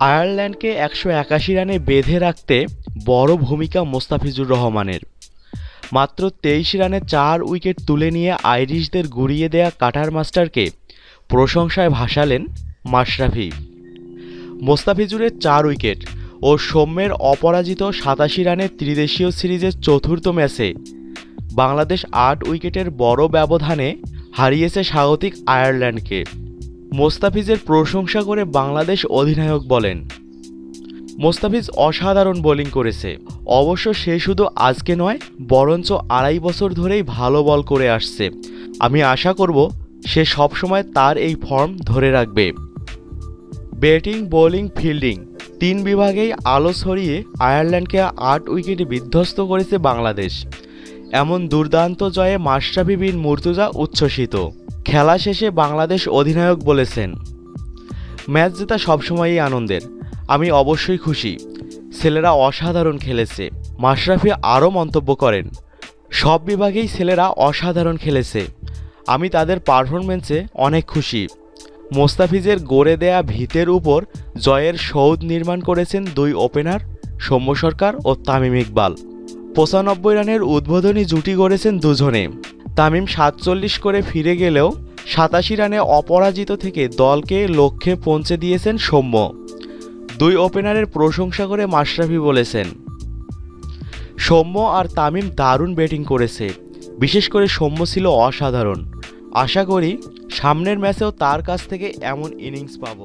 আয়ারল্যান্ডকে একশো একাশি রানে বেঁধে রাখতে বড় ভূমিকা মোস্তাফিজুর রহমানের। মাত্র তেইশ রানে চার উইকেট তুলে নিয়ে আইরিশদের গুড়িয়ে দেয়া কাটার মাস্টারকে প্রশংসায় ভাসালেন মাশরাফি। মোস্তাফিজুরের চার উইকেট ও সৌম্যের অপরাজিত সাতাশি রানের ত্রিদেশীয় সিরিজের চতুর্থ ম্যাচে বাংলাদেশ আট উইকেটের বড় ব্যবধানে হারিয়েছে স্বাগতিক আয়ারল্যান্ডকে। মোস্তাফিজের প্রশংসা করে বাংলাদেশ অধিনায়ক বলেন, মোস্তাফিজ অসাধারণ বোলিং করেছে। অবশ্য সে শুধু আজকে নয়, বরঞ্চ আড়াই বছর ধরেই ভালো বল করে আসছে। আমি আশা করব সে সবসময় তার এই ফর্ম ধরে রাখবে। ব্যাটিং, বোলিং, ফিল্ডিং তিন বিভাগেই আলো ছড়িয়ে আয়ারল্যান্ডকে আট উইকেটে বিধ্বস্ত করেছে বাংলাদেশ। এমন দুর্দান্ত জয়ে মাশরাফি বিন মুর্তুজা উচ্ছ্বসিত। খেলা শেষে বাংলাদেশ অধিনায়ক বলেছেন, ম্যাচ জেতা সবসময়ই আনন্দের। আমি অবশ্যই খুশি। ছেলেরা অসাধারণ খেলেছে। মাশরাফি আরও মন্তব্য করেন, সব বিভাগেই ছেলেরা অসাধারণ খেলেছে। আমি তাদের পারফরমেন্সে অনেক খুশি। মোস্তাফিজের গড়ে দেয়া ভিতের উপর জয়ের সৌধ নির্মাণ করেছেন দুই ওপেনার, সৌম্য সরকার ও তামিম ইকবাল। পঁচানব্বই রানের উদ্বোধনী জুটি গড়েছেন দুজনে। তামিম সাতচল্লিশ করে ফিরে গেলেও সাতাশি রানে অপরাজিত থেকে দলকে লক্ষ্যে পৌঁছে দিয়েছেন সৌম্য। দুই ওপেনারের প্রশংসা করে মাশরাফি বলেছেন, সৌম্য আর তামিম দারুণ ব্যাটিং করেছে, বিশেষ করে সৌম্য ছিল অসাধারণ। আশা করি সামনের ম্যাচেও তার কাছ থেকে এমন ইনিংস পাবো।